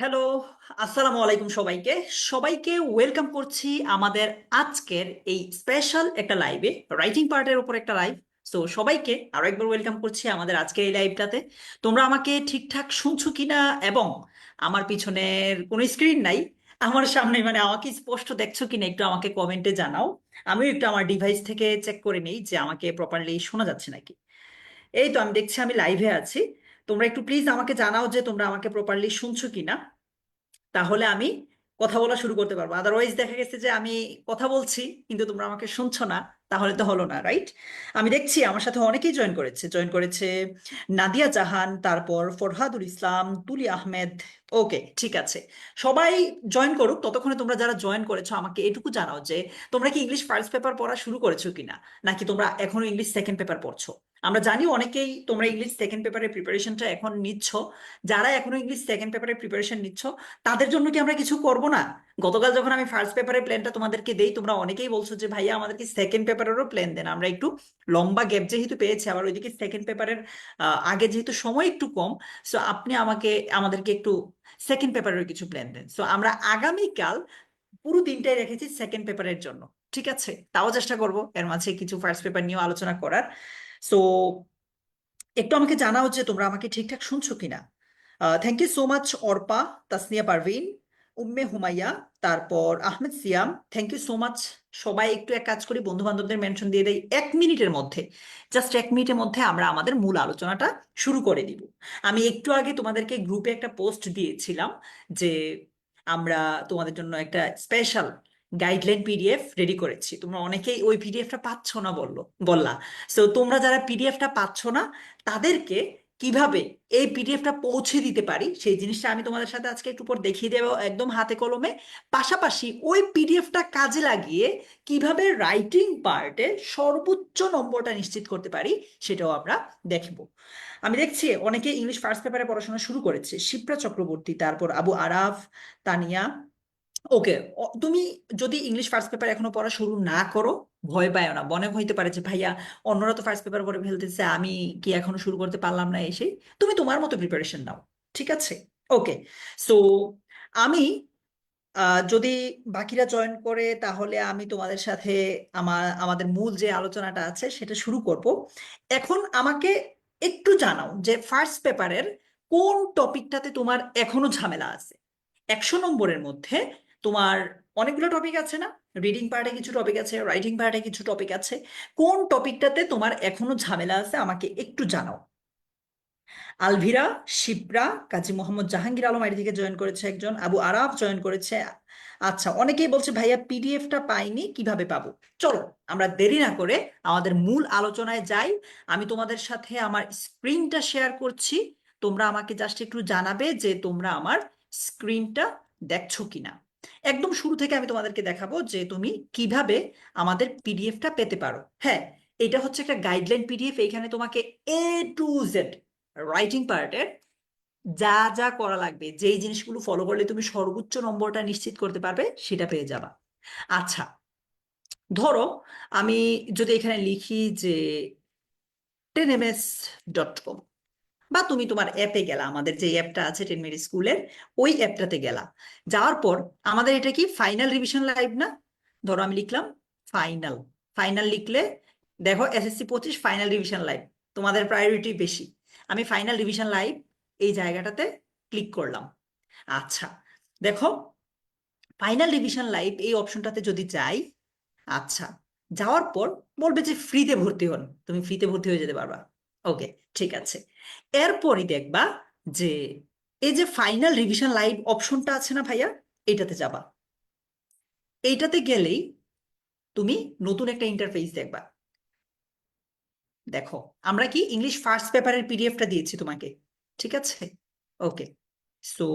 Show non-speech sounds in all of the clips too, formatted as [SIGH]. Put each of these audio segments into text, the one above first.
Hello আসসালামু আলাইকুম সবাইকে। সবাইকে ওয়েলকাম করছি আমাদের আজকের এই স্পেশাল একটা লাইভে রাইটিং পার্টের উপর একটা লাইভ সো সবাইকে আরও একবার ওয়েলকাম করছি আমাদের আজকের এই লাইভটাতে তোমরা আমাকে ঠিকঠাক শুনছো কিনা এবং আমার পিছনের কোনো স্ক্রিন নাই, আমার সামনে মানে আমাকে স্পষ্ট দেখছ কিনা একটু আমাকে কমেন্টে জানাও। আমিও একটু আমার ডিভাইস থেকে চেক করে নিই যে আমাকে প্রপারলি শোনা যাচ্ছে নাকি। এই তো আমি দেখছি আমি লাইভে আছি। তোমরা একটু প্লিজ আমাকে জানাও যে তোমরা আমাকে প্রপারলি শুনছো কিনা। তাহলে আমি কথা বলা শুরু করতে পারব। আদারওয়াইজ দেখা গেছে যে আমি কথা বলছি, কিন্তু তোমরা আমাকে শুনছো না, তাহলে তো হলো না রাইট আমি দেখছি আমার সাথে অনেকেই জয়েন করেছে। জয়েন করেছে নাদিয়া জাহান, তারপর ফরহাদুল ইসলাম, তুলি আহমেদ। ওকে ঠিক আছে। সবাই জয়েন করুক, ততক্ষণে তোমরা যারা জয়েন করেছ, আমাকে এটুকু জানাও যে তোমরা কি ইংলিশ ফার্স্ট পেপার পড়া শুরু করেছ কিনা? নাকি তোমরা এখনও ইংলিশ সেকেন্ড পেপার পড়ছো? আমরা জানি অনেকেই তোমরা ইংলিশ সেকেন্ড পেপারের প্রিপারেশনটা এখন নিচ্ছ। যারা এখনও ইংলিশ সেকেন্ড পেপারের প্রিপারেশন নিচ্ছ, তাদের জন্য কি আমরা কিছু করব না? গতকাল যখন আমি ফার্স্ট পেপারের প্ল্যানটা তোমাদেরকে দেই, তোমরা অনেকেই বলছো যে, ভাইয়া, আমাদেরকে সেকেন্ড পেপারেরও প্ল্যান দেন। আমরা একটু লম্বা গ্যাপ যেহেতু পেয়েছি, আবার ওইদিকে সেকেন্ড পেপারের আগে যেহেতু সময় একটু কম সো আপনি আমাকে, আমাদেরকে একটু সেকেন্ড পেপারের কিছু প্ল্যান দেন। সো আমরা আগামীকাল পুরো দিনটাই রেখেছি সেকেন্ড পেপারের জন্য। ঠিক আছে? তাও চেষ্টা করব এর মাঝে কিছু ফার্স্ট পেপার নিয়েও আলোচনা করার। সো একটু আমাকে জানাও যে তোমরা আমাকে ঠিকঠাক শুনছো কিনা। Thank you so much Arpa, Tasnia Parvin, Umme Humaiya, তারপর Ahmed Siam. Thank you so much সবাই একটু এক কাজ করি বন্ধু বান্ধবদের মেনশন দিয়ে দেয় এক মিনিটের মধ্যে জাস্ট এক মিনিটের মধ্যে আমরা আমাদের মূল আলোচনাটা শুরু করে দিব। আমি একটু আগে তোমাদেরকে গ্রুপে একটা পোস্ট দিয়েছিলাম যে আমরা তোমাদের জন্য একটা স্পেশাল গাইডলাইন পিডিএফ রেডি করেছি। তোমরা অনেকেই ওই পিডিএফটা পাচ্ছ না বলল, বললা। সো তোমরা যারা পিডিএফটা পাচ্ছ না, তাদেরকে কীভাবে এই পিডিএফটা পৌঁছে দিতে পারি, সেই জিনিসটা আমি তোমাদের সাথে আজকে একটু পর দেখিয়ে দেবো একদম হাতে কলমে। পাশাপাশি ওই পিডিএফটা কাজে লাগিয়ে কীভাবে রাইটিং পার্টে সর্বোচ্চ নম্বরটা নিশ্চিত করতে পারি, সেটাও আমরা দেখব। আমি দেখছি অনেকে ইংলিশ ফার্স্ট পেপারে পড়াশোনা শুরু করেছে। শিপ্রা চক্রবর্তী, তারপর আবু আরাফ, তানিয়া ওকে তুমি যদি ইংলিশ ফার্স্ট পেপার এখনও পড়া শুরু না করো, ভয় পায় না। মনে হইতে পারে যে, ভাইয়া, অন্যরা তো ফার্স্ট পেপার পড়ে ফেলতেছে, আমি কি এখনও শুরু করতে পারলাম না এসে? তুমি তোমার মতো প্রিপারেশন নাও, ঠিক আছে? ওকে সো আমি যদি বাকিরা জয়েন করে, তাহলে আমি তোমাদের সাথে আমার আমাদের মূল যে আলোচনাটা আছে, সেটা শুরু করব। এখন আমাকে একটু জানাও যে ফার্স্ট পেপারের কোন টপিকটাতে তোমার এখনও ঝামেলা আছে? একশো নম্বরের মধ্যে তোমার অনেকগুলো টপিক আছে না? রিডিং পার্টে কিছু টপিক আছে রাইটিং পার্টে কিছু টপিক আছে। কোন টপিকটাতে তোমার এখনও ঝামেলা আছে আমাকে একটু জানাও। আলভিরা, শিপ্রা, কাজী মোহাম্মদ জাহাঙ্গীর আলম আইডি থেকে জয়েন করেছে একজন, আবু আরাফ জয়েন করেছে। আচ্ছা অনেকেই বলছে, ভাইয়া পিডিএফটা পাইনি, কীভাবে পাবো? চলো, আমরা দেরি না করে আমাদের মূল আলোচনায় যাই। আমি তোমাদের সাথে আমার স্ক্রিনটা শেয়ার করছি। তোমরা আমাকে জাস্ট একটু জানাবে যে তোমরা আমার স্ক্রিনটা দেখছ কিনা। একদম শুরু থেকে আমি তোমাদেরকে দেখাবো যে তুমি কীভাবে আমাদের পিডিএফটা পেতে পারো। হ্যাঁ এটা হচ্ছে একটা গাইডলাইন পিডিএফ এইখানে তোমাকে এ টু জেড রাইটিং পার্টের যা যা করা লাগবে, যেই জিনিসগুলো ফলো করলে তুমি সর্বোচ্চ নম্বরটা নিশ্চিত করতে পারবে, সেটা পেয়ে যাবা। আচ্ছা ধরো আমি যদি এখানে লিখি যে ten M S dot com বা তুমি তোমার অ্যাপে গেলা, আমাদের যে অ্যাপটা আছে টেন স্কুলের ওই অ্যাপটাতে গেলা। যাওয়ার পর আমাদের এটা কি ফাইনাল রিভিশন লাইভ না? ধরো আমি লিখলাম ফাইনাল ফাইনাল লিখলে দেখো এসএসসি পঁচিশ ফাইনাল রিভিশন লাইভ তোমাদের প্রায়োরিটি বেশি। আমি ফাইনাল রিভিশন লাইভ এই জায়গাটাতে ক্লিক করলাম। আচ্ছা দেখো ফাইনাল রিভিশন লাইভ এই অপশনটাতে যদি যাই আচ্ছা যাওয়ার পর বলবে যে ফ্রিতে ভর্তি হন, তুমি ফ্রিতে ভর্তি হয়ে যেতে পারবা। ওকে, ঠিক আছে। এরপরই দেখবা যে, এই যে ফাইনাল রিভিশন লাইভ অপশনটা আছে না ভাইয়া, এইটাতে যাবা। এইটাতে গেলেই তুমি নতুন একটা ইন্টারফেস দেখবা। দেখো, আমরা কি ইংলিশ ফার্স্ট পেপারের পিডিএফটা দিয়েছি তোমাকে, ঠিক আছে? ওকে সো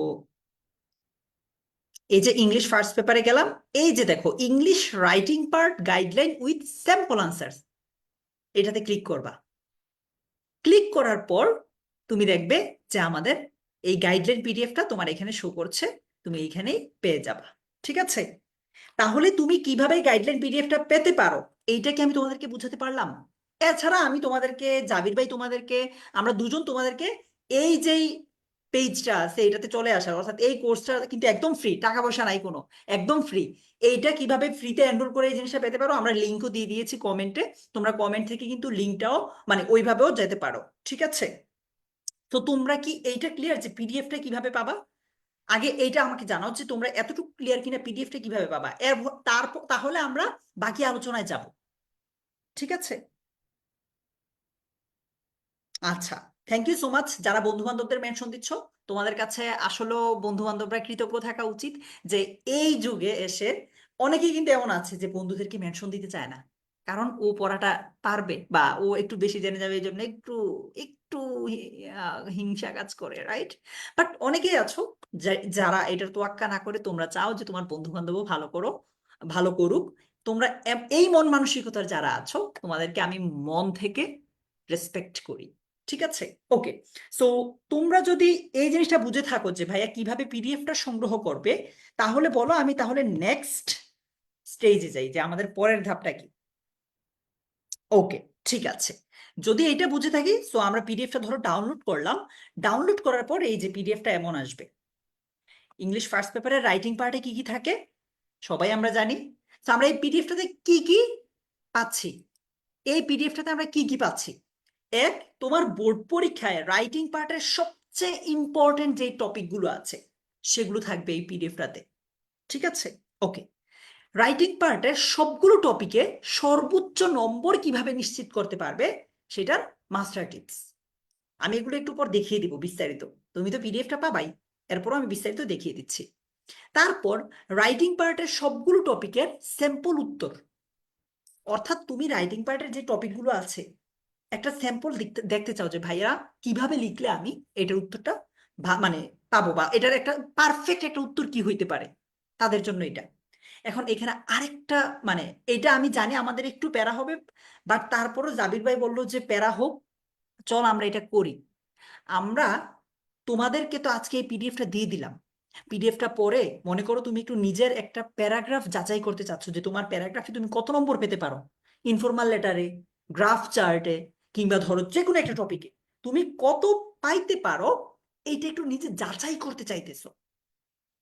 এই যে ইংলিশ ফার্স্ট পেপারে গেলাম, এই যে দেখো English writing part guideline with sample answer এটাতে ক্লিক করবা। ক্লিক করার পর তুমি দেখবে যে আমাদের এই গাইডলাইন পিডিএফটা তোমার এখানে শো করছে, তুমি এইখানেই পেয়ে যাবা, ঠিক আছে? তাহলে তুমি কীভাবে গাইডলাইন পিডিএফটা পেতে পারো? এইটা কি আমি তোমাদেরকে বুঝাতে পারলাম? এছাড়া আমি তোমাদেরকে, জাবির ভাই তোমাদেরকে, আমরা দুজন তোমাদেরকে এই যেই পেজটা আছে, এটাতে চলে আসার। অর্থাৎ এই কোর্সটা কিন্তু একদম ফ্রি টাকা পয়সা নাই কোনো, একদম ফ্রি এইটা কীভাবে ফ্রিতে এনরোল করে এই জিনিসটা পেতে পারো? আমরা লিঙ্কও দিয়ে দিয়েছি কমেন্টে তোমরা কমেন্ট থেকে কিন্তু লিঙ্কটাও মানে ওইভাবেও যেতে পারো, ঠিক আছে? তো তোমরা কি এইটা ক্লিয়ার যে পিডিএফটা কীভাবে পাবা? আগে এইটা আমাকে জানাও যে তোমরা এতটুকু ক্লিয়ার কিনা পিডিএফটা কীভাবে পাবা? এর তারপর তাহলে আমরা বাকি আলোচনায় যাব, ঠিক আছে? আচ্ছা। থ্যাংক ইউ সো মাচ যারা বন্ধু বান্ধবদের মেনশন দিচ্ছ, তোমাদের কাছে আসলেও বন্ধু বান্ধবরা কৃতজ্ঞ থাকা উচিত যে এই যুগে এসে অনেকেই কিন্তু এমন আছে যে বন্ধুদেরকে মেনশন দিতে চায় না। কারণ ও পড়াটা পারবে বা ও একটু বেশি জেনে যাবে, এই জন্য একটু একটু হিংসা কাজ করে রাইট বাট অনেকেই আছো যারা এটার তোয়াক্কা না করে তোমরা চাও যে তোমার বন্ধু বান্ধবও ভালো করো, ভালো করুক। তোমরা এই মন মানসিকতার যারা আছো, তোমাদেরকে আমি মন থেকে রেসপেক্ট করি। ঠিক আছে? ওকে সো তোমরা যদি এই জিনিসটা বুঝে থাকো যে ভাইয়া কীভাবে পিডিএফটা সংগ্রহ করবে, তাহলে বলো আমি তাহলে নেক্সট স্টেজে যাই, যে আমাদের পরের ধাপটা কি? ওকে ঠিক আছে। যদি এটা বুঝে থাকি সো আমরা পিডিএফটা ধরো ডাউনলোড করলাম। ডাউনলোড করার পর এই যে পিডিএফটা এমন আসবে। ইংলিশ ফার্স্ট পেপারের রাইটিং পার্টে কি কি থাকে? সবাই আমরা জানি। তো আমরা এই পিডিএফটাতে কি কি পাচ্ছি? এই পিডিএফটাতে আমরা কি কি পাচ্ছি? এক, তোমার বোর্ড পরীক্ষায় রাইটিং পার্টের সবচেয়ে ইম্পর্টেন্ট যে টপিকগুলো আছে, সেগুলো থাকবে এই পিডিএফটাতে ঠিক আছে? ওকে রাইটিং পার্টের সবগুলো টপিকে সর্বোচ্চ নম্বর কীভাবে নিশ্চিত করতে পারবে, সেটার মাস্টার টিপস আমি এগুলো একটু পর দেখিয়ে দিব বিস্তারিত। তুমি তো পিডিএফটা পাবাই, এরপরও আমি বিস্তারিত দেখিয়ে দিচ্ছি। তারপর রাইটিং পার্টের সবগুলো টপিকের স্যাম্পল উত্তর। অর্থাৎ তুমি রাইটিং পার্টের যে টপিকগুলো আছে একটা স্যাম্পল দেখতে চাও যে ভাইয়া কীভাবে লিখলে আমি এটার উত্তরটা মানে পাবো বা এটার একটা পারফেক্ট একটা উত্তর কি হইতে পারে? তাদের জন্য এটা। এখন এখানে আরেকটা মানে এটা আমি জানি আমাদের একটু প্যারা হবে বাট তারপরও জাবির ভাই বলল যে, প্যারা হোক, চল আমরা এটা করি। আমরা তোমাদেরকে তো আজকে এই পিডিএফটা দিয়ে দিলাম। পিডিএফটা পড়ে মনে করো তুমি একটু নিজের একটা প্যারাগ্রাফ যাচাই করতে চাচ্ছ যে, তোমার প্যারাগ্রাফে তুমি কত নম্বর পেতে পারো? ইনফরমাল লেটারে গ্রাফ চার্টে কিংবা ধরো যে কোনো একটা টপিকে তুমি কত পাইতে পারো, এইটা একটু নিজে যাচাই করতে চাইতেছো।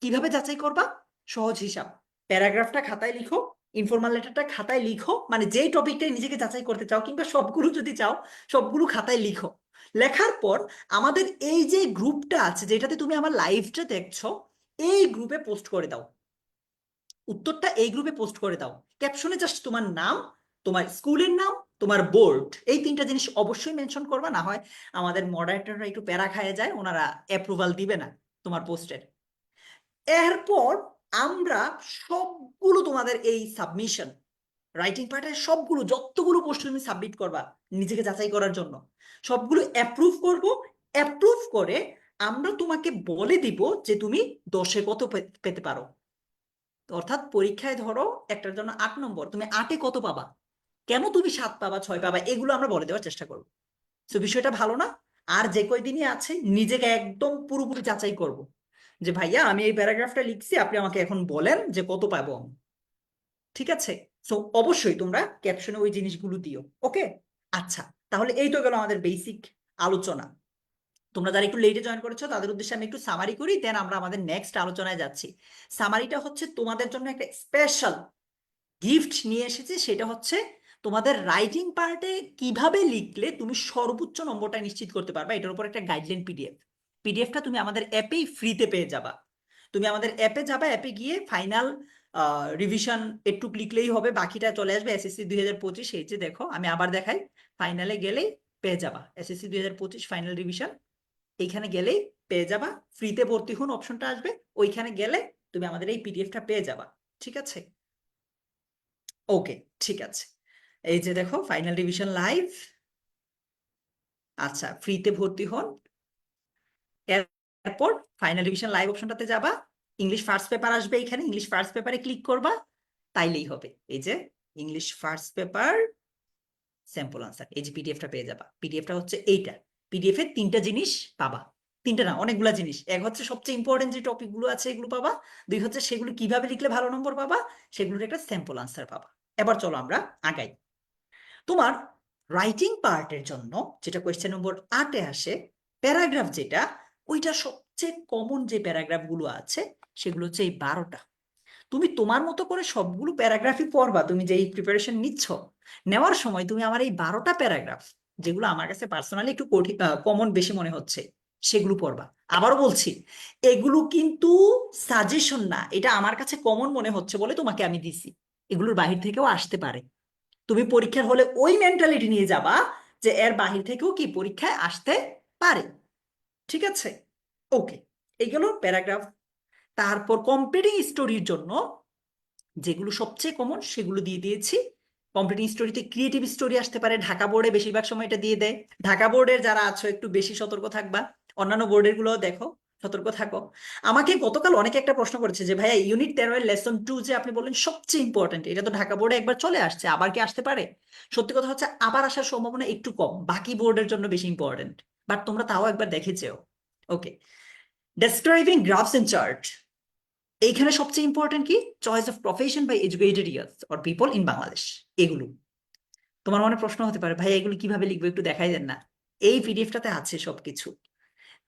কীভাবে যাচাই করবা? সহজ হিসাব। প্যারাগ্রাফটা খাতায় লিখো ইনফরমাল লেটারটা খাতায় লিখো মানে যেই টপিকটাই নিজেকে যাচাই করতে চাও কিংবা সবগুলো যদি চাও, সবগুলো খাতায় লিখো। লেখার পর আমাদের এই যে গ্রুপটা আছে, যেটাতে তুমি আমার লাইভটা দেখছ, এই গ্রুপে পোস্ট করে দাও। উত্তরটা এই গ্রুপে পোস্ট করে দাও। ক্যাপশনে জাস্ট তোমার নাম, তোমার স্কুলের নাম তোমার বোর্ড এই তিনটা জিনিস অবশ্যই মেনশন করবা, না হয় আমাদের মডারেটররা একটু প্যারা খায় যায়, ওনারা অ্যাপ্রুভাল দিবে না তোমার পোস্টের এরপর আমরা সবগুলো তোমাদের এই সাবমিশন রাইটিং পার্টের সবগুলো, যতগুলো পোস্ট তুমি সাবমিট করবা নিজেকে যাচাই করার জন্য, সবগুলো অ্যাপ্রুভ করব অ্যাপ্রুভ করে আমরা তোমাকে বলে দিব যে তুমি দশে কত পেতে পারো। অর্থাৎ পরীক্ষায় ধরো একটার জন্য আট নম্বর, তুমি আটে কত পাবা? কেন তুমি সাত পাবা ছয় পাবা এগুলো আমরা বলে দেওয়ার চেষ্টা করব। তো বিষয়টা ভালো না। আর যে কয়দিনই আছে, নিজেকে একদম পুরোপুরি যাচাই করব। যে ভাইয়া, আমি এই প্যারাগ্রাফটা লিখছি, আপনি আমাকে এখন বলেন যে কত পাবো আমি ঠিক আছে? সো অবশ্যই তোমরা ক্যাপশনে ওই জিনিসগুলো দিও। ওকে আচ্ছা তাহলে এই তো গেল আমাদের বেসিক আলোচনা। তোমরা যারা একটু লেটে জয়েন করেছ, তাদের উদ্দেশ্যে আমি একটু সামারি করি দেন আমরা আমাদের নেক্সট আলোচনায় যাচ্ছি। সামারিটা হচ্ছে তোমাদের জন্য একটা স্পেশাল গিফট নিয়ে এসেছে, সেটা হচ্ছে তোমাদের রাইটিং পার্টে কীভাবে লিখলে তুমি সর্বোচ্চ নম্বরটা নিশ্চিত করতে পারবা, এটার উপর একটা গাইডলাইন পিডিএফ পিডিএফটা তুমি আমাদের অ্যাপেই ফ্রিতে পেয়ে যাবা। তুমি আমাদের অ্যাপে যাবা, অ্যাপে গিয়ে ফাইনাল রিভিশন একটু লিখলেই হবে, বাকিটা চলে আসবে এসএসসি দুই হাজার পঁচিশ এই যে দেখো, আমি আবার দেখাই। ফাইনালে গেলেই পেয়ে যাবা। এসএসসি দুই হাজার পঁচিশ ফাইনাল রিভিশন এইখানে গেলেই পেয়ে যাবা। ফ্রিতে ভর্তি হন অপশনটা আসবে, ওইখানে গেলে তুমি আমাদের এই পিডিএফটা পেয়ে যাবা। ঠিক আছে? ওকে ঠিক আছে। এই যে দেখো ফাইনাল ডিভিশন লাইভ আচ্ছা ফ্রিতে ভর্তি হন। এরপর ফাইনাল ডিভিশন লাইভ অপশনটাতে যাবা। ইংলিশ ফার্স্ট পেপার আসবে এখানে ইংলিশ ফার্স্ট পেপারে ক্লিক করবা, তাইলেই হবে। এই যে English first paper sample answer এই যে পিডিএফটা পেয়ে যাবা। পিডিএফটা হচ্ছে এইটা। পিডিএফ এর তিনটা জিনিস পাবা। তিনটা না, অনেকগুলা জিনিস। এক হচ্ছে সবচেয়ে ইম্পর্টেন্ট যে টপিকগুলো আছে, এগুলো পাবা। দুই হচ্ছে সেগুলো কীভাবে লিখলে ভালো নম্বর পাবা, সেগুলোর একটা স্যাম্পল আনসার পাবা। এবার চলো আমরা আগাই। তোমার রাইটিং পার্টের জন্য যেটা কোয়েশ্চেন নম্বর আটে আসে প্যারাগ্রাফ যেটা, ওইটা সবচেয়ে কমন যে প্যারাগ্রাফগুলো আছে, সেগুলো হচ্ছে এই বারোটা। তুমি তোমার মতো করে সবগুলো প্যারাগ্রাফই পড়বা, তুমি যে এই প্রিপারেশন নিচ্ছ, নেওয়ার সময় তুমি আমার এই বারোটা প্যারাগ্রাফ যেগুলো আমার কাছে পার্সোনালি একটু কঠিন কমন বেশি মনে হচ্ছে, সেগুলো পড়বা। আবারও বলছি, এগুলো কিন্তু সাজেশন না, এটা আমার কাছে কমন মনে হচ্ছে বলে তোমাকে আমি দিছি। এগুলোর বাহির থেকেও আসতে পারে। তুমি পরীক্ষার হলে ওই মেন্টালিটি নিয়ে যাবা যে এর বাহির থেকেও কি পরীক্ষায় আসতে পারে। ঠিক আছে? ওকে এইগুলো প্যারাগ্রাফ তারপর কম্পিটিং স্টোরির জন্য যেগুলো সবচেয়ে কমন সেগুলো দিয়ে দিয়েছি। কম্পিটিং স্টোরিতে ক্রিয়েটিভ স্টোরি আসতে পারে। ঢাকা বোর্ডে বেশিরভাগ সময় এটা দিয়ে দেয়। ঢাকা বোর্ডের যারা আছো, একটু বেশি সতর্ক থাকবা। অন্যান্য বোর্ডেরগুলো দেখো। সতর্ক থাকো। আমাকে গতকাল অনেকে একটা প্রশ্ন করেছে যে, ভাইয়া ইউনিট তেরো এর লেসন টু যে আপনি বললেন সবচেয়ে ইম্পর্টেন্ট এটা তো ঢাকা বোর্ডে একবার চলে আসছে, আবার কি আসতে পারে? সত্যি কথা হচ্ছে আবার আসার সম্ভাবনা একটু কম, বাকি বোর্ডের জন্য বেশি ইম্পর্টেন্ট বাট তোমরা তাও একবার দেখেছেও okay describing graphs and chart এইখানে সবচেয়ে ইম্পর্টেন্ট কি? Choice of profession by educated years or people in Bangladesh এগুলো। তোমার মনে প্রশ্ন হতে পারে ভাই এগুলো কীভাবে লিখব? একটু দেখাই দেন না। এই পিডিএফটাতে আছে সবকিছু।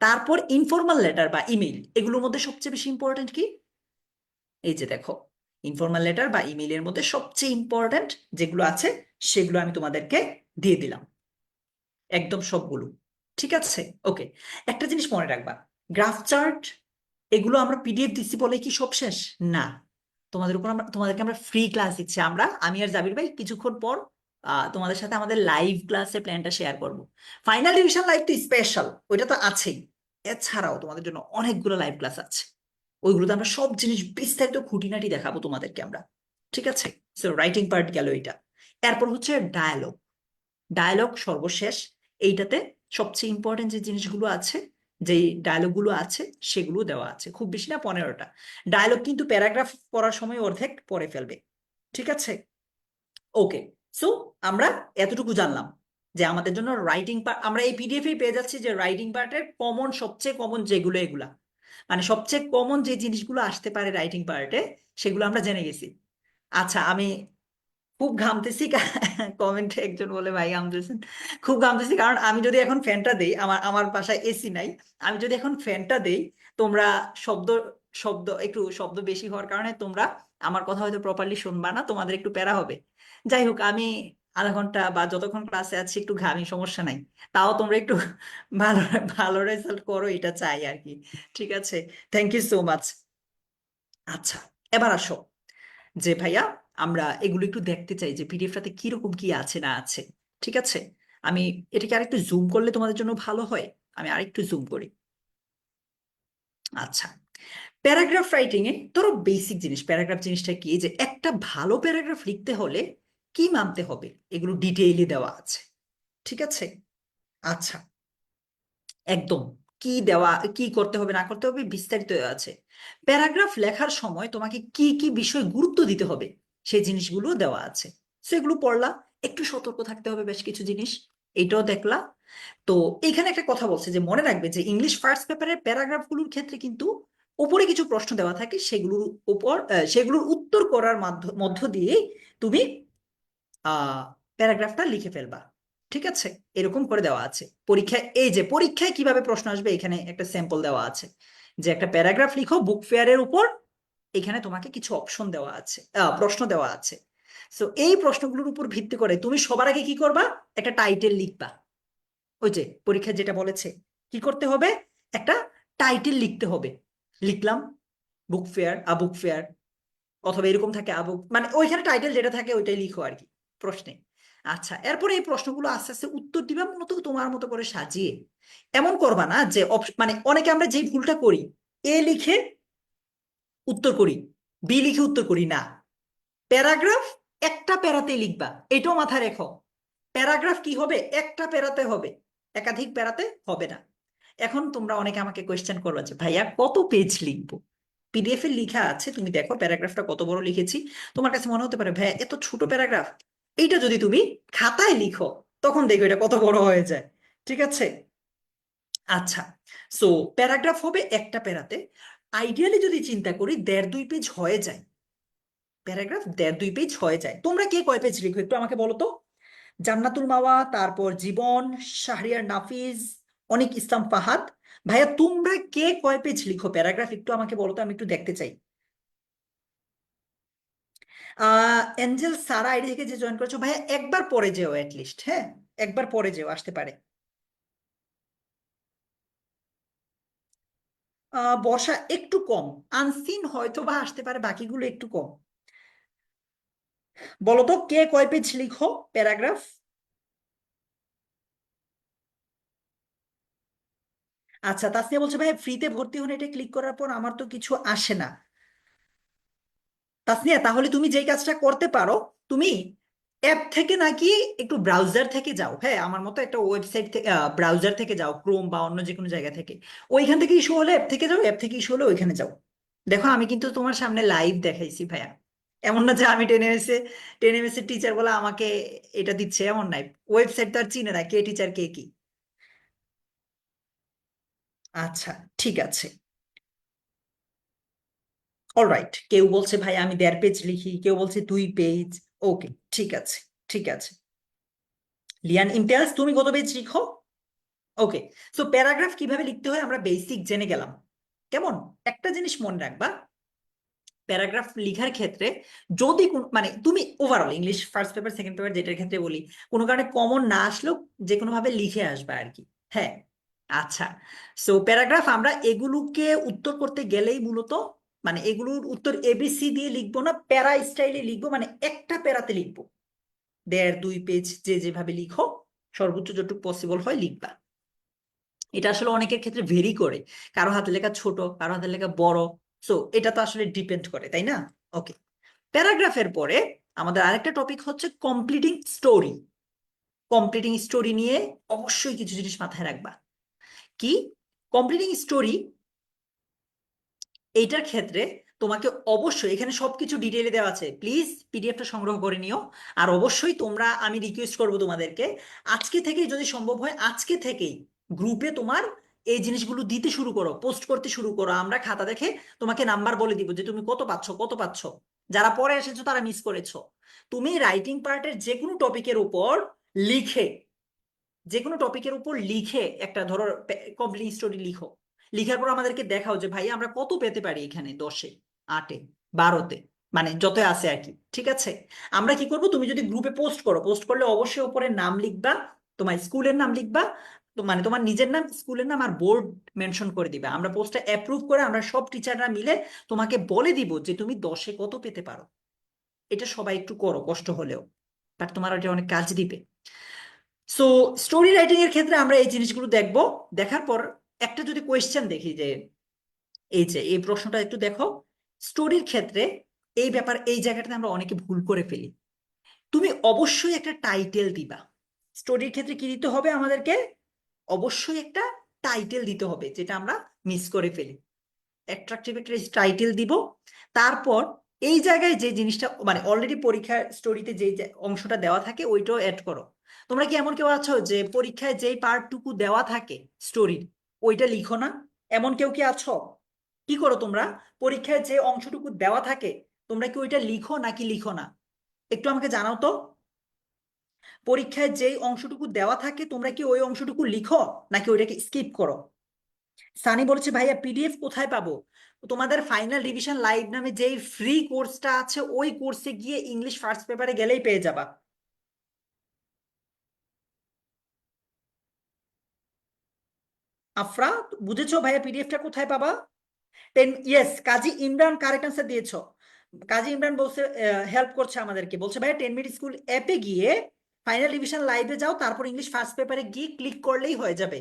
তারপর ইনফর্মাল লেটার বা ইমেইল এগুলোর মধ্যে সবচেয়ে বেশি ইম্পর্টেন্ট কি? এই যে দেখো ইনফর্মাল লেটার বা ইমেইলের মধ্যে সবচেয়ে ইম্পর্টেন্ট যেগুলো আছে, সেগুলো আমি তোমাদেরকে দিয়ে দিলাম। একদম সবগুলো। ঠিক আছে? ওকে একটা জিনিস মনে রাখবা গ্রাফ চার্ট এগুলো আমরা পিডিএফ দিচ্ছি বলে কি সব শেষ? না। তোমাদের উপর আমরা, তোমাদেরকে আমরা ফ্রি ক্লাস দিচ্ছি। আমরা, আমি আর জাবির ভাই কিছুক্ষণ পর তোমাদের সাথে আমাদের লাইভ ক্লাসের প্ল্যানটা শেয়ার করব। ফাইনাল ডিভিশন লাইভ তো স্পেশাল ওইটা তো আছেই। এছাড়াও তোমাদের জন্য অনেকগুলো লাইভ ক্লাস আছে। ওইগুলোতে আমরা সব জিনিস বিস্তারিত খুঁটিনাটি দেখাবো তোমাদেরকে আমরা। ঠিক আছে? রাইটিং পার্ট গেল এটা এরপর হচ্ছে ডায়ালগ ডায়ালগ সর্বশেষ। এইটাতে সবচেয়ে ইম্পর্টেন্ট যে জিনিসগুলো আছে, যেই ডায়লগগুলো আছে, সেগুলো দেওয়া আছে। খুব বেশি না, পনেরোটা। ডায়লগ কিন্তু প্যারাগ্রাফ পড়ার সময় অর্ধেক পরে ফেলবে। ঠিক আছে? ওকে সো আমরা এতটুকু জানলাম। যে আমাদের জন্য রাইটিং পার্ট আমরা এই পিডিএফ এই পেয়ে যাচ্ছি যে রাইটিং পার্টের কমন সবচেয়ে কমন যেগুলো এগুলা। মানে সবচেয়ে কমন যে জিনিসগুলো আসতে পারে রাইটিং পার্টে সেগুলো আমরা জেনে গেছি। আচ্ছা আমি খুব ঘামতেছি কমেন্টে একজন বলে, ভাই, ঘামতেছেন? খুব ঘামতেছি, কারণ আমি যদি এখন ফ্যানটা দেই, আমার আমার বাসায় এসি নাই, আমি যদি এখন ফ্যানটা দেই, তোমরা শব্দ শব্দ, একটু শব্দ বেশি হওয়ার কারণে তোমরা আমার কথা হয়তো প্রপারলি শুনবা না, তোমাদের একটু প্যারা হবে। যাই হোক, আমি আধা ঘণ্টা বা যতক্ষণ ক্লাসে আছি একটু ঘামি সমস্যা নাই। তাও তোমরা একটু [LAUGHS] ভালো ভালো রেজাল্ট করো, এটা চাই আর কি ঠিক আছে? থ্যাংক ইউ সো মাচ আচ্ছা এবার আসো। যে ভাইয়া, আমরা এগুলো একটু দেখতে চাই যে পিডিএফটাতে কীরকম কি আছে না আছে। ঠিক আছে? আমি এটাকে আরেকটু জুম করলে তোমাদের জন্য ভালো হয়। আমি আরেকটু জুম করি। আচ্ছা প্যারাগ্রাফ রাইটিং এ ধরো বেসিক জিনিস। প্যারাগ্রাফ জিনিসটা কি? যে একটা ভালো প্যারাগ্রাফ লিখতে হলে কি মানতে হবে? এগুলো ডিটেইলে দেওয়া আছে। ঠিক আছে? আচ্ছা। একদম। কি দেওয়া, কি করতে হবে, না করতে হবে বিস্তারিত আছে। প্যারাগ্রাফ লেখার সময় তোমাকে কি কি বিষয় গুরুত্ব দিতে হবে সেই জিনিসগুলো দেওয়া আছে। সেগুলো পড়লা, একটু সতর্ক থাকতে হবে বেশ কিছু জিনিস, এটাও দেখলা। তো এখানে একটা কথা বলছে যে, মনে রাখবে যে ইংলিশ ফার্স্ট পেপারের প্যারাগ্রাফগুলোর ক্ষেত্রে কিন্তু উপরে কিছু প্রশ্ন দেওয়া থাকে, সেগুলোর উপর সেগুলোর উত্তর করার মাধ্য- দিয়ে তুমি প্যারাগ্রাফটা লিখে ফেলবা। ঠিক আছে? এরকম করে দেওয়া আছে। পরীক্ষায়, এই যে পরীক্ষায় কীভাবে প্রশ্ন আসবে, এখানে একটা স্যাম্পল দেওয়া আছে। যে একটা প্যারাগ্রাফ লিখো বুক ফেয়ারের উপর এখানে তোমাকে কিছু অপশন দেওয়া আছে প্রশ্ন দেওয়া আছে। সো এই প্রশ্নগুলোর উপর ভিত্তি করে তুমি সবার আগে কি করবা? একটা টাইটেল লিখবা। ওই যে পরীক্ষা যেটা বলেছে, কি করতে হবে? একটা টাইটেল লিখতে হবে। লিখলাম বুক ফেয়ার আ বুক ফেয়ার অথবা এরকম থাকে আবুক মানে ওইখানে টাইটেল যেটা থাকে, ওইটাই লিখো আর কি। প্রশ্নে। আচ্ছা এরপরে এই প্রশ্নগুলো আস্তে আস্তে উত্তর দিবা, মূলত তোমার মতো করে সাজিয়ে। এমন করবা না যে মানে অনেকে আমরা যে ভুলটা করি, এ লিখে উত্তর করি, বি লিখে উত্তর করি না। প্যারাগ্রাফ একটা প্যারাতে লিখবা, এটাও মাথায় রেখো। প্যারাগ্রাফ কি হবে? একটা প্যারাতে হবে, একাধিক প্যারাতে হবে না। এখন তোমরা অনেকে আমাকে কোয়েশ্চেন করবা যে, ভাইয়া, কত পেজ লিখব? পিডিএফ এর লেখা আছে, তুমি দেখো প্যারাগ্রাফটা কত বড় লিখেছি। তোমার কাছে মনে হতে পারে, ভাইয়া, এত ছোট প্যারাগ্রাফ এইটা যদি তুমি খাতায় লিখো, তখন দেখো এটা কত বড় হয়ে যায়। ঠিক আছে? আচ্ছা সো প্যারাগ্রাফ হবে একটা প্যারাতে। আইডিয়ালি যদি চিন্তা করি, দেড় দুই পেজ হয়ে যায়। প্যারাগ্রাফ দেড় দুই পেজ হয়ে যায়। তোমরা কে কয় পেজ লিখো একটু আমাকে বলো তো? জান্নাতুল মাওয়া, তারপর জীবন, শাহরিয়ার নাফিজ অনেক ইসলাম ফাহাদ। ভাইয়া, তোমরা কে কয় পেজ লিখো? প্যারাগ্রাফ একটু আমাকে বলো তো, আমি একটু দেখতে চাই। এঞ্জেল সারা আইডি থেকে যে জয়েন করেছ, ভাইয়া, একবার পরে যেও লিস্ট হ্যাঁ? একবার পরে যেও, আসতে পারে। বর্ষা একটু কম। আনসিন হয়তো বা আসতে পারে, বাকিগুলো একটু কম। বলো তো কে কয় পেজ লিখো প্যারাগ্রাফ আচ্ছা তাসনিয়া বলছে ভাই ফ্রিতে ভর্তি হন, এটা ক্লিক করার পর আমার তো কিছু আসে না। তাসনিয়া, তাহলে তুমি যেই কাজটা করতে পারো, তুমি অ্যাপ থেকে নাকি একটু ব্রাউজার থেকে যাও। হ্যাঁ আমার মতো একটা ওয়েবসাইট থেকে ব্রাউজার থেকে যাও ক্রোম বা অন্য যে কোনো জায়গা থেকে। ওইখান থেকে ইস্যু হলে অ্যাপ থেকে যাও অ্যাপ থেকে ইস্যু হলে ওইখানে যাও। দেখো, আমি কিন্তু তোমার সামনে লাইভ দেখাইছি ভাইয়া। এমন না যে আমি টেনে এসে টেনে এসে টিচার বলে আমাকে এটা দিচ্ছে, এমন নাই। ওয়েবসাইট তো আর চিনে না, কে টিচার কে কি। আচ্ছা ঠিক আছে। অলরাইট কেউ বলছে, ভাই, আমি দেড় পেজ লিখি। কেউ বলছে, দুই পেজ ওকে ঠিক আছে ঠিক আছে। লিয়ান ইমতিয়াজ, তুমি কত পেজ লিখো? ওকে সো প্যারাগ্রাফ কীভাবে লিখতে হয় আমরা বেসিক জেনে গেলাম। কেমন? একটা জিনিস মনে রাখবা প্যারাগ্রাফ লিখার ক্ষেত্রে যদি মানে তুমি overall English first paper second paper যেটার ক্ষেত্রে বলি, কোনো কারণে কমন না আসলেও যে কোনো ভাবে লিখে আসবা আর কি। হ্যাঁ আচ্ছা সো প্যারাগ্রাফ আমরা এগুলোকে উত্তর করতে গেলেই মূলত মানে এগুলোর উত্তর এবিসি দিয়ে লিখব না, প্যারা স্টাইলে লিখব মানে একটা প্যারাতে লিখব। দেড় দুই পেজ যে যেভাবে লিখো, সর্বোচ্চ যতটুকু পসিবল হয় লিখবা। এটা আসলে অনেকের ক্ষেত্রে ভেরি করে। কারও হাতে লেখা ছোট, কারও হাতে লেখা বড় সো এটা তো আসলে ডিপেন্ড করে, তাই না? ওকে প্যারাগ্রাফের পরে আমাদের আরেকটা টপিক হচ্ছে কমপ্লিটিং স্টোরি কমপ্লিটিং স্টোরি নিয়ে অবশ্যই কিছু জিনিস মাথায় রাখবা। কি? কমপ্লিটিং স্টোরি এইটার ক্ষেত্রে তোমাকে অবশ্যই এখানে সবকিছু ডিটেলে দেওয়া আছে। প্লিজ পিডিএফটা সংগ্রহ করে নিও। আর অবশ্যই তোমরা, আমি রিকোয়েস্ট করব তোমাদেরকে, আজকে থেকেই যদি সম্ভব হয়, আজকে থেকেই গ্রুপে তোমার এই জিনিসগুলো দিতে শুরু করো পোস্ট করতে শুরু করো। আমরা খাতা দেখে তোমাকে নাম্বার বলে দিব যে তুমি কত পাচ্ছ কত পাচ্ছ। যারা পরে এসেছ, তারা মিস করেছ। তুমি রাইটিং পার্টের যে কোনো টপিকের উপর লিখে যে কোনো টপিকের উপর লিখে একটা ধরো কমপ্লিট স্টোরি লিখো। লিখার পর আমাদেরকে দেখাও যে ভাই আমরা কত পেতে পারি এখানে দশে, আটে, বারোতে? মানে যত আছে আর কি, ঠিক আছে? আমরা কি করব? তুমি যদি গ্রুপে পোস্ট করো পোস্ট করলে অবশ্যই ওপরে নাম লিখবা, তোমার স্কুলের নাম লিখবা মানে তোমার নিজের নাম, স্কুলের নাম আর বোর্ড মেনশন করে দিবে। আমরা পোস্টটা অ্যাপ্রুভ করে আমরা সব টিচাররা মিলে তোমাকে বলে দিব যে, তুমি দশে কত পেতে পারো? এটা সবাই একটু করো, কষ্ট হলেও বাট তোমার এটা অনেক কাজ দিবে। সো স্টোরি রাইটিং এর ক্ষেত্রে আমরা এই জিনিসগুলো দেখব। দেখার পর একটা যদি কোয়েশ্চেন দেখি যে, এই যে, এই প্রশ্নটা একটু দেখো। স্টোরির ক্ষেত্রে এই ব্যাপার, এই জায়গাটাতে আমরা অনেকে ভুল করে ফেলি। তুমি অবশ্যই একটা টাইটেল দিবা। স্টোরির ক্ষেত্রে কি দিতে হবে আমাদেরকে? অবশ্যই একটা টাইটেল দিতে হবে, যেটা আমরা মিস করে ফেলি। অ্যাট্রাকটিভ একটা টাইটেল দিব। তারপর এই জায়গায় যে জিনিসটা মানে অলরেডি পরীক্ষার স্টোরিতে যে অংশটা দেওয়া থাকে, ওইটাও অ্যাড করো। তোমরা কি এমন কেউ আছো যে, পরীক্ষায় যেই পার্টটুকু দেওয়া থাকে স্টোরির ওইটা লিখো না। এমন কেউ কি আছো? কি করো তোমরা? পরীক্ষায় যে অংশটুকু দেওয়া থাকে, তোমরা কি ওইটা লিখো নাকি লিখো না? একটু আমাকে জানাও তো। পরীক্ষায় যেই অংশটুকু দেওয়া থাকে, তোমরা কি ওই অংশটুকু লিখো নাকি ওইটাকে স্কিপ করো? সানি বলছে, ভাইয়া, পিডিএফ কোথায় পাবো? তোমাদের ফাইনাল রিভিশন লাইভ নামে যেই ফ্রি কোর্সটা আছে, ওই কোর্সে গিয়ে ইংলিশ ফার্স্ট পেপারে গেলেই পেয়ে যাবা। আফরা, বুঝেছ ভাইয়া পিডিএফটা কোথায় পাবা? Ten yes Kazi Imran correct answer দিয়েছ। কাজী ইমরান বলছে হেল্প করছে আমাদেরকে। বলছে, ভাইয়া টেন মিনিট স্কুল অ্যাপে গিয়ে ফাইনাল ডিভিশন লাইভে যাও, তারপর ইংলিশ ফার্স্ট পেপারে গিয়ে ক্লিক করলেই হয়ে যাবে।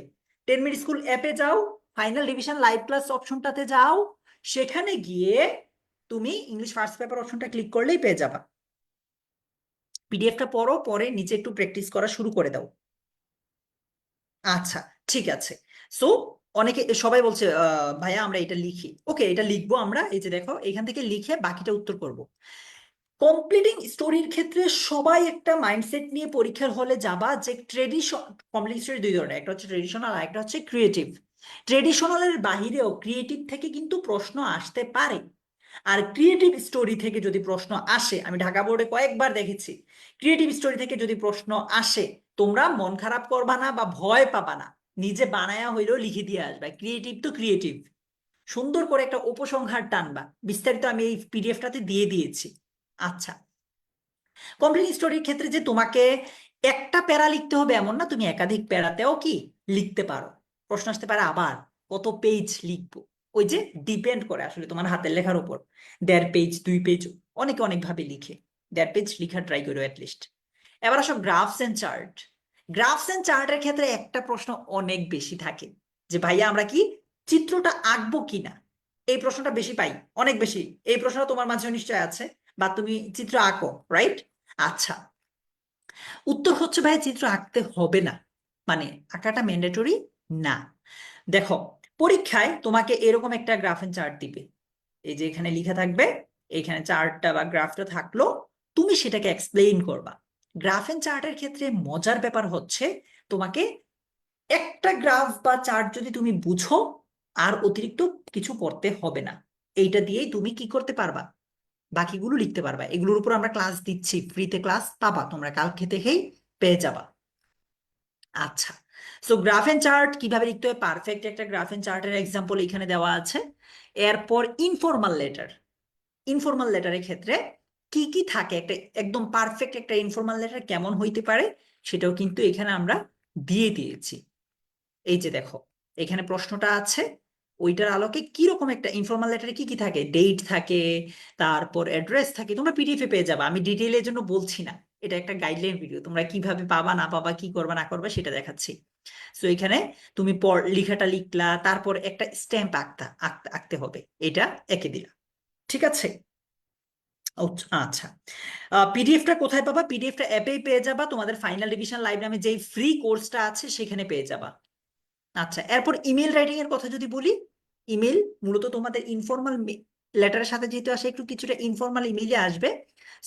টেন মিনিট স্কুল অ্যাপে যাও ফাইনাল ডিভিশন লাইভ ক্লাস অপশনটাতে যাও, সেখানে গিয়ে তুমি ইংলিশ ফার্স্ট পেপার অপশনটা ক্লিক করলেই পেয়ে যাবা। পিডিএফটা পড়ো, পরে নিচে একটু প্র্যাকটিস করা শুরু করে দাও। আচ্ছা ঠিক আছে। সো অনেকে, সবাই বলছে ভাইয়া আমরা এটা লিখি। ওকে এটা লিখব আমরা। এই যে দেখো, এখান থেকে লিখে বাকিটা উত্তর করব। কমপ্লিটিং স্টোরির ক্ষেত্রে সবাই একটা মাইন্ডসেট নিয়ে পরীক্ষার হলে যাবা যে ট্রেডিশন কমপ্লিটিং স্টোরি দুই ধরনের। একটা হচ্ছে ট্রেডিশনাল আর একটা হচ্ছে ক্রিয়েটিভ ট্রেডিশনালের বাহিরেও ক্রিয়েটিভ থেকে কিন্তু প্রশ্ন আসতে পারে। আর ক্রিয়েটিভ স্টোরি থেকে যদি প্রশ্ন আসে, আমি ঢাকা বোর্ডে কয়েকবার দেখেছি ক্রিয়েটিভ স্টোরি থেকে যদি প্রশ্ন আসে, তোমরা মন খারাপ করবা না বা ভয় পাবা না। নিজে বানায়া হইলেও লিখে দিয়ে আসবা। ক্রিয়েটিভ তো ক্রিয়েটিভ সুন্দর করে একটা উপসংহার টানবা। বিস্তারিত আমি এই পিডিএফটাতে দিয়ে দিয়েছি। আচ্ছা। কমপ্লেন স্টোরির ক্ষেত্রে যে তোমাকে একটা প্যারা লিখতে হবে এমন না, তুমি একাধিক প্যারাতেও কি লিখতে পারো। প্রশ্ন আসতে পারে, আবার কত পেজ লিখব? ওই যে ডিপেন্ড করে আসলে তোমার হাতের লেখার উপর। দেড় পেজ দুই পেজ অনেকে অনেকভাবে লিখে। দেড় পেজ লিখা ট্রাই করো অ্যাটলিস্ট এবার আসো graphs and chart graphs and চার্টের ক্ষেত্রে একটা প্রশ্ন অনেক বেশি থাকে যে, ভাইয়া, আমরা কি চিত্রটা আঁকবো কিনা? এই প্রশ্নটা বেশি পাই, অনেক বেশি। এই প্রশ্নটা তোমার মাঝে নিশ্চয় আছে, বা তুমি চিত্র আঁকো রাইট আচ্ছা। উত্তর হচ্ছে ভাই চিত্র আঁকতে হবে না। মানে আঁকাটা ম্যান্ডেটরি না। দেখো, পরীক্ষায় তোমাকে এরকম একটা গ্রাফ এন্ড চার্ট দিবে। এই যে এখানে লিখা থাকবে, এখানে চার্টটা বা গ্রাফটা থাকল, তুমি সেটাকে এক্সপ্লেইন করবা। গ্রাফ এন্ড চার্টের ক্ষেত্রে মজার ব্যাপার হচ্ছে তোমাকে একটা গ্রাফ বা চার্ট যদি তুমি বুঝো, আর অতিরিক্ত কিছু করতে হবে না। এইটা দিয়েই তুমি কি করতে পারবা? বাকিগুলো লিখতে পারবা। এগুলোর উপর আমরা ক্লাস দিচ্ছি। ফ্রিতে ক্লাস পাবা। তোমরা কালকে থেকেই পেয়ে যাবা। আচ্ছা। সো গ্রাফ এন্ড চার্ট কীভাবে লিখতে হয়? পারফেক্ট একটা গ্রাফ এন্ড চার্টের এক্সাম্পল এখানে দেওয়া আছে। এরপর ইনফর্মাল লেটার ইনফর্মাল লেটারের ক্ষেত্রে কি কি থাকে? একটা একদম পারফেক্ট একটা ইনফর্মাল লেটার কেমন হইতে পারে? সেটাও কিন্তু এখানে আমরা দিয়ে দিয়েছি। এই যে দেখো, এখানে প্রশ্নটা আছে, ওইটার আলোকে কীরকম একটা ইনফর্মাল লেটারে কি কি থাকে? ডেট থাকে, তারপর অ্যাড্রেস থাকে, তোমরা পিডিএফ পেয়ে যাবে। আমি ডিটেইলের জন্য বলছি না, এটা একটা গাইডলাইন ভিডিও তোমরা কীভাবে পাবা, না পাবা, কি করবা, না করবা, সেটা দেখাচ্ছি। সো এখানে তুমি লিখাটা লিখলা, তারপর একটা স্ট্যাম্প আঁকতে আঁকতে হবে, এটা এঁকে দিলা। ঠিক আছে? আচ্ছা, আচ্ছা। পিডিএফটা কোথায় পাবা? পিডিএফটা অ্যাপেই পেয়ে যাবা। তোমাদের ফাইনাল রিভিশন লাইভ নামে যেই ফ্রি কোর্সটা আছে সেখানে পেয়ে যাবা। আচ্ছা এরপর ইমেল রাইটিং এর কথা যদি বলি ইমেল মূলত তোমাদের ইনফর্মাল লেটারের সাথে যেহেতু আসে একটু কিছুটা ইনফর্মাল ইমেইলে আসবে।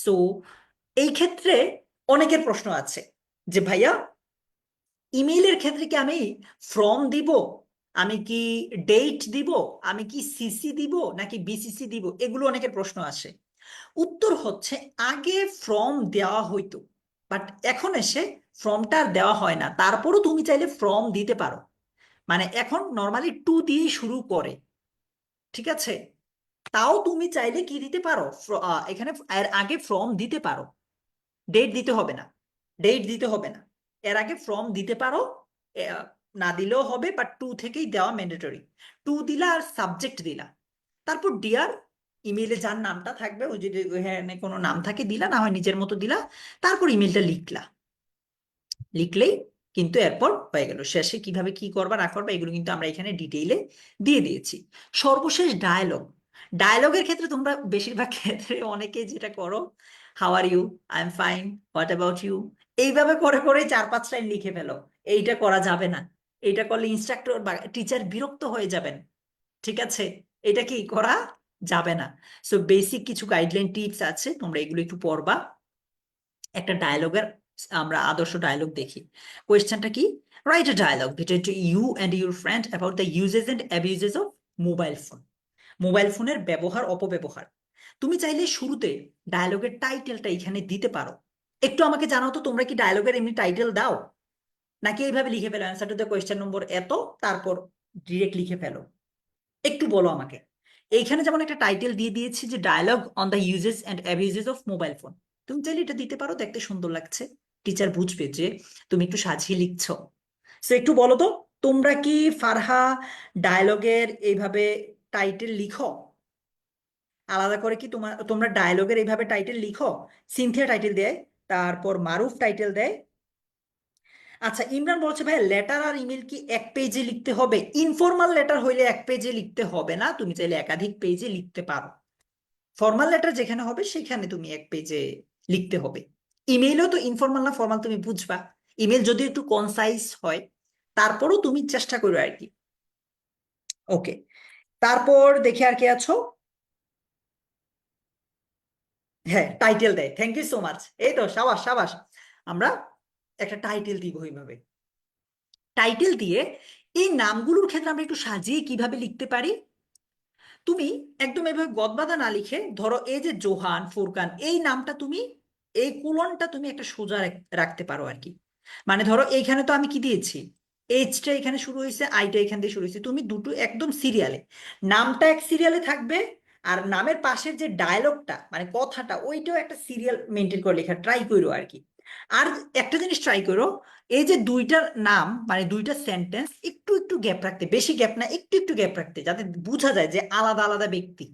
সো এই ক্ষেত্রে অনেকের প্রশ্ন আছে যে ভাইয়া ইমেইলের ক্ষেত্রে কি আমি ফর্ম দিব? আমি কি ডেট দিব? আমি কি সিসি দিব? নাকি বিসিসি দিব? এগুলো অনেকের প্রশ্ন আসে। উত্তর হচ্ছে আগে ফর্ম দেওয়া হইতো বাট এখন এসে ফর্মটা আর দেওয়া হয় না। তারপরও তুমি চাইলে ফর্ম দিতে পারো। মানে এখন নর্মালি টু দিয়ে শুরু করে, ঠিক আছে? তাও তুমি চাইলে কি দিতে পারো? এখানে এর আগে ফর্ম দিতে পারো। ডেট দিতে হবে না। ডেট দিতে হবে না। এর আগে ফর্ম দিতে পারো না দিলেও হবে বাট টু থেকেই দেওয়া ম্যান্ডেটরি টু দিলা আর সাবজেক্ট দিলা। তারপর ডিয়ার ইমেইলে যার নামটা থাকবে, ওই যদি ওখানে কোনো নাম থাকে, দিলা, না হয় নিজের মতো দিলা, তারপর ইমেলটা লিখলা। লিখলেই কিন্তু এরপর হয়ে গেল। শেষে কীভাবে কি করবা, না করবা, এগুলো কিন্তু আমরা এখানে ডিটেইলে দিয়ে দিয়েছি। সর্বশেষ ডায়ালগ ডায়ালগের ক্ষেত্রে তোমরা বেশিরভাগ ক্ষেত্রে অনেকে যেটা করো how are you I am fine what about you এইভাবে করে করে চার পাঁচ লাইন লিখে ফেলো। এইটা করা যাবে না। এইটা করলে ইনস্ট্রাক্টর বা টিচার বিরক্ত হয়ে যাবেন। ঠিক আছে? এটা কি করা যাবে না। সো বেসিক কিছু গাইডলাইন টিপস আছে, তোমরা এগুলো একটু পড়বা। একটা ডায়ালগের আমরা আদর্শ ডায়ালগ দেখি। কোয়েশ্চেনটা কি? Write a dialogue between to you and your friend about the uses and abuses of mobile phone mobile ফোনের ব্যবহার, অপব্যবহার। তুমি চাইলে শুরুতে ডায়ালগের টাইটেলটা এখানে দিতে পারো। একটু আমাকে জানাও তো, তোমরা কি ডায়ালগের এমনি টাইটেল দাও? নাকি এইভাবে লিখে ফেলো answer to the question number এত, তারপর ডিরেক্ট লিখে ফেলো। একটু বলো আমাকে। এইখানে যেমন একটা টাইটেল দিয়ে দিয়েছি যে dialogue on the uses and abuses of mobile phone তুমি চাইলে এটা দিতে পারো, দেখতে সুন্দর লাগছে। টিচার বুঝবে যে তুমি একটু সাজিয়ে লিখছো। সো একটু বলো তো, তোমরা কি ফারহা ডায়ালগের এইভাবে টাইটেল লিখো? আলাদা করে কি তোমার, তোমরা ডায়ালগের এইভাবে টাইটেল লিখো? সিনথিয়া টাইটেল দেয়, তারপর মারুফ টাইটেল দেয় আচ্ছা ইমরান বলছে, ভাই লেটার আর ইমেল কি এক পেজে লিখতে হবে? ইনফর্মাল লেটার হইলে এক পেজে লিখতে হবে না। তুমি চাইলে একাধিক পেজে লিখতে পারো। ফর্মাল লেটার যেখানে হবে, সেখানে তুমি এক পেজে লিখতে হবে। ইমেইলও তো ইনফর্মাল না ফর্মাল তুমি বুঝবা। ইমেল যদি একটু কনসাইজ হয়, তারপরও তুমি চেষ্টা করো আর কি। ওকে তারপর দেখে আর কি আছো? হ্যাঁ টাইটেল দেয়। থ্যাংক ইউ সো মাচ এই তো, সাবাস সাবাস। আমরা একটা টাইটেল দিব এইভাবে। টাইটেল দিয়ে এই নামগুলোর ক্ষেত্রে আমরা একটু সাজিয়ে কীভাবে লিখতে পারি? তুমি একদম এভাবে গদবাদা না লিখে ধরো এই যে জোহান, ফুরকান, এই নামটা তুমি, এই কুলনটা তুমি একটা সোজা রাখতে পারো আর কি। মানে ধরো এইখানে তো আমি কি দিয়েছি? এইচটা এখানে শুরু হয়েছে আইটা এখান দিয়ে শুরু হয়েছে। তুমি দুটো একদম সিরিয়ালে নামটা এক সিরিয়ালে থাকবে আর নামের পাশের যে ডায়লগটা মানে কথাটা, ওইটাও একটা সিরিয়াল মেনটেন করে লেখা ট্রাই করো আর কি। আর একটা জিনিস ট্রাই করো, এই যে দুইটার নাম মানে দুইটা সেন্টেন্স একটু একটু গ্যাপ রাখতে, বেশি গ্যাপ না, একটু একটু গ্যাপ রাখতে, যাতে বোঝা যায় যে আলাদা আলাদা ব্যক্তি,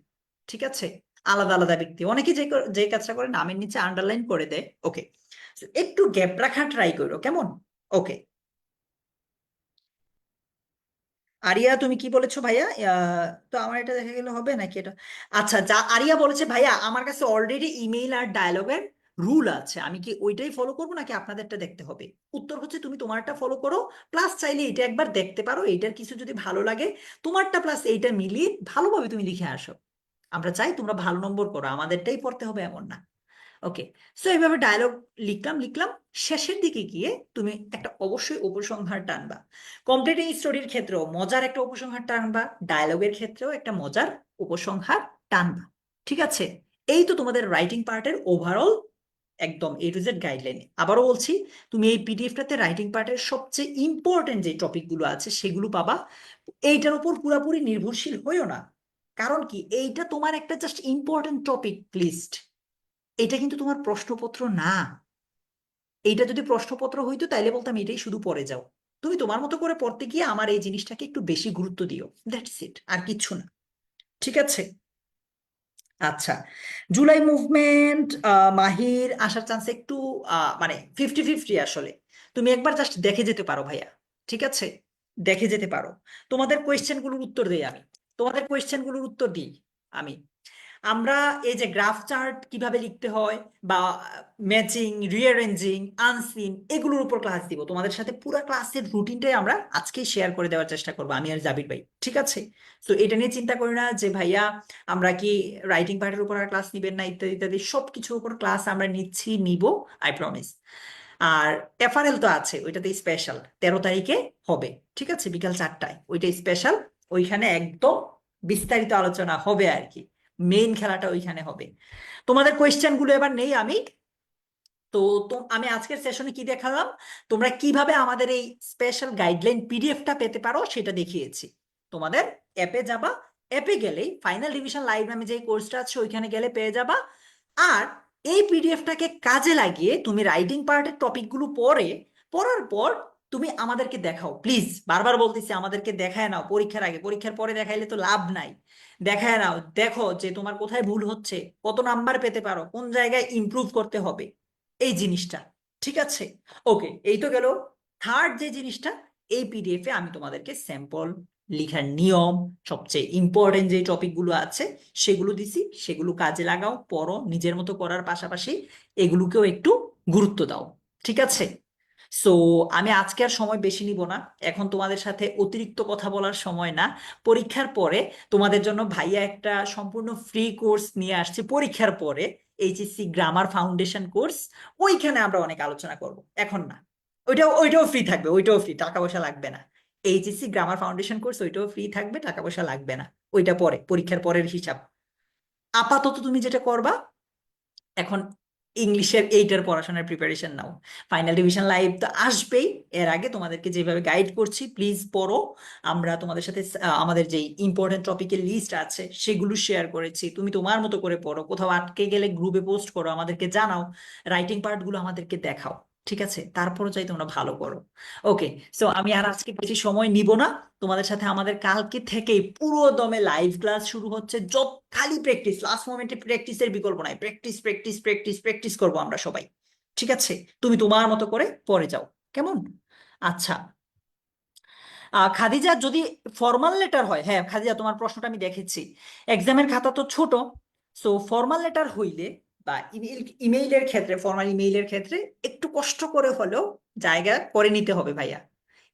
ঠিক আছে? আলাদা আলাদা ব্যক্তি। অনেকে যে যে কাজটা করে নামের নিচে আন্ডারলাইন করে দেয় ওকে একটু গ্যাপ রাখা ট্রাই করো, কেমন? ওকে আরিয়া, তুমি কি বলেছ ভাইয়া? তো আমার এটা দেখা গেলে হবে নাকি এটা? আচ্ছা যা আরিয়া বলেছে ভাইয়া, আমার কাছে অলরেডি ইমেইল আর ডায়লগের রুল আছে। আমি কি ওইটাই ফলো করব নাকি আপনাদেরটা দেখতে হবে? উত্তর হচ্ছে তুমি তোমারটা ফলো করো প্লাস চাইলে এটা একবার দেখতে পারো, এইটার কিছু যদি ভালো লাগে, তোমারটা প্লাস এইটা মিলিয়ে ভালোভাবে তুমি লিখে আসো। আমরা চাই তোমরা ভালো নম্বর করো, আমাদেরটাই পড়তে হবে এমন না। ওকে সো এইভাবে ডায়লগ লিখলাম লিখলাম, শেষের দিকে গিয়ে তুমি একটা অবশ্যই উপসংহার টানবা। কমপ্লিটিং স্টোরির ক্ষেত্রেও মজার একটা উপসংহার টানবা ডায়লগের ক্ষেত্রেও একটা মজার উপসংহার টানবা। ঠিক আছে? এই তো তোমাদের রাইটিং পার্টের ওভারঅল একদম এ টু জেড গাইডলাইন আবারও বলছি, তুমি এই পিডিএফটাতে রাইটিং পার্টের সবচেয়ে ইম্পর্টেন্ট যে টপিকগুলো আছে, সেগুলো পাবা। এইটার উপর পুরোপুরি নির্ভরশীল হইও না। কারণ কি? এইটা তোমার একটা জাস্ট ইম্পর্টেন্ট টপিক লিস্ট এটা কিন্তু তোমার প্রশ্নপত্র না। এইটা যদি প্রশ্নপত্র হইতো, তাইলে বলতাম এটাই শুধু পড়ে যাও। তুমি তোমার মতো করে পড়তে গিয়ে আমার এই জিনিসটাকে একটু বেশি গুরুত্ব দিও। দ্যাটস ইট আর কিচ্ছু না। ঠিক আছে? আচ্ছা জুলাই মুভমেন্ট মাহির আসার চান্স একটু মানে ফিফটি ফিফটি আসলে। তুমি একবার জাস্ট দেখে যেতে পারো ভাইয়া, ঠিক আছে? দেখে যেতে পারো। তোমাদের কোয়েশ্চেনগুলোর উত্তর দিই আমি। তোমাদের কোয়েশ্চেনগুলোর উত্তর দিই আমি। আমরা এই যে গ্রাফ চার্ট কীভাবে লিখতে হয় বা ম্যাচিং রিয়ারেঞ্জিং আনসিন এগুলোর উপর ক্লাস দিব। তোমাদের সাথে পুরো ক্লাসের রুটিনটাই আমরা আজকেই শেয়ার করে দেওয়ার চেষ্টা করব, আমি আর জাবির ভাই, ঠিক আছে? তো এটা নিয়ে চিন্তা করি না যে ভাইয়া আমরা কি রাইটিং পার্টের উপর আর ক্লাস নিবেন না, ইত্যাদি ইত্যাদি সব কিছুর উপর ক্লাস আমরা নিচ্ছি, নিব আই প্রমিস আর এফআরএল তো আছে ওইটাতে স্পেশাল তেরো তারিখে হবে, ঠিক আছে? বিকাল চারটায় ওইটা স্পেশাল ওইখানে একদম বিস্তারিত আলোচনা হবে আর কি। মেইন খেলাটা ওইখানে হবে। তোমাদের কোয়েশ্চেনগুলো এবার নেই আমি। তো তো আমি আজকের সেশনে কি দেখালাম? তোমরা কীভাবে আমাদের এই স্পেশাল গাইডলাইন পিডিএফটা পেতে পারো সেটা দেখিয়েছি। তোমাদের অ্যাপে যাবা। অ্যাপে গেলেই ফাইনাল ডিভিশন লাইভ নামে যে কোর্সটা আছে ওইখানে গেলে পেয়ে যাবা। আর এই পিডিএফটাকে কাজে লাগিয়ে তুমি রাইটিং পার্টের টপিকগুলো পড়ে, পড়ার পর তুমি আমাদেরকে দেখাও প্লিজ বারবার বলতেছি আমাদেরকে দেখায় নাও, পরীক্ষার আগে, পরীক্ষার পরে দেখাইলে তো লাভ নাই। দেখায় নাও, দেখো যে তোমার কোথায় ভুল হচ্ছে, কত নাম্বার পেতে পারো, কোন জায়গায় ইমপ্রুভ করতে হবে, এই জিনিসটা, ঠিক আছে? ওকে এই তো গেল থার্ড যে জিনিসটা, এই পিডিএফ এ আমি তোমাদেরকে স্যাম্পল লিখার নিয়ম, সবচেয়ে ইম্পর্টেন্ট যে টপিকগুলো আছে, সেগুলো দিছি, সেগুলো কাজে লাগাও, পড়ো, নিজের মতো করার পাশাপাশি এগুলোকেও একটু গুরুত্ব দাও, ঠিক আছে? সো আমি আজকে আর সময় বেশি নিব না। এখন তোমাদের সাথে অতিরিক্ত কথা বলার সময় না। পরীক্ষার পরে তোমাদের জন্য ভাইয়া একটা সম্পূর্ণ ফ্রি কোর্স নিয়ে আসছে। পরীক্ষার পরে এইচএসসি গ্রামার ফাউন্ডেশন কোর্স ওইখানে আমরা অনেক আলোচনা করব। এখন না। ওইটাও ওইটাও ফ্রি থাকবে, ওইটাও ফ্রি টাকা পয়সা লাগবে না। এইচএসসি গ্রামার ফাউন্ডেশন কোর্স ওইটাও ফ্রি থাকবে, টাকা পয়সা লাগবে না। ওইটা পরে, পরীক্ষার পরের হিসাব। আপাতত তুমি যেটা করবা, এখন ইংলিশের এইটার পড়াশোনার প্রিপারেশন নাও। ফাইনাল ডিভিশন লাইভ তো আসবেই, এর আগে তোমাদেরকে যেভাবে গাইড করছি প্লিজ পড়ো। আমরা তোমাদের সাথে আমাদের যে ইম্পর্টেন্ট টপিকের লিস্ট আছে, সেগুলো শেয়ার করেছি। তুমি তোমার মতো করে পড়ো, কোথাও আটকে গেলে গ্রুপে পোস্ট করো, আমাদেরকে জানাও রাইটিং পার্টগুলো আমাদেরকে দেখাও। ঠিক আছে? তারপরও চাই তোমরা ভালো করো। ওকে সো আমি আর আজকে বেশি সময় নিব না। তোমাদের সাথে আমাদের কালকে থেকেই পুরো দমে লাইভ ক্লাস শুরু হচ্ছে। যত খালি প্র্যাকটিস লাস্ট মোমেন্টে প্র্যাকটিসের বিকল্প নাই। প্র্যাকটিস প্র্যাকটিস প্র্যাকটিস প্র্যাকটিস করব আমরা সবাই। ঠিক আছে? তুমি তোমার মতো করে পরে যাও। কেমন? আচ্ছা। খাদিজা, যদি ফর্মাল লেটার হয় হ্যাঁ খাদিজা, তোমার প্রশ্নটা আমি দেখেছি। এক্সামের খাতা তো ছোট সো ফর্মাল লেটার হইলে বা ইমেইল ইমেইলের ক্ষেত্রে ফর্মাল ইমেইলের ক্ষেত্রে একটু কষ্ট করে হলেও জায়গা করে নিতে হবে ভাইয়া।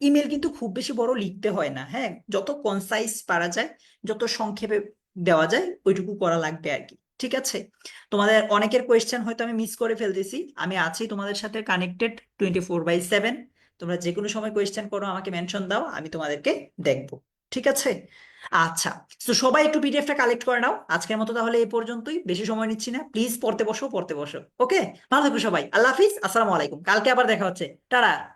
ইমেল কিন্তু খুব বেশি বড় লিখতে হয় না হ্যাঁ? যত কনসাইজ পারা যায়, যত সংক্ষেপে দেওয়া যায়, ওইটুকু করা লাগবে আর কি, ঠিক আছে? তোমাদের অনেকের কোয়েশ্চেন হয়তো আমি মিস করে ফেলতেছি। আমি আছি তোমাদের সাথে connected twenty four by seven তোমরা যে কোনো সময় কোয়েশ্চেন করো, আমাকে মেনশন দাও, আমি তোমাদেরকে দেখব, ঠিক আছে? আচ্ছা তো সবাই একটু পিডিএফটা কালেক্ট করে নাও। আজকের মতো তাহলে এই পর্যন্তই। বেশি সময় নিচ্ছি না। প্লিজ পড়তে বসো পড়তে বসো। ওকে ভালো থাকো সবাই। আল্লাহ হাফিজ। আসসালামু আলাইকুম। কালকে আবার দেখা হচ্ছে। টাটা।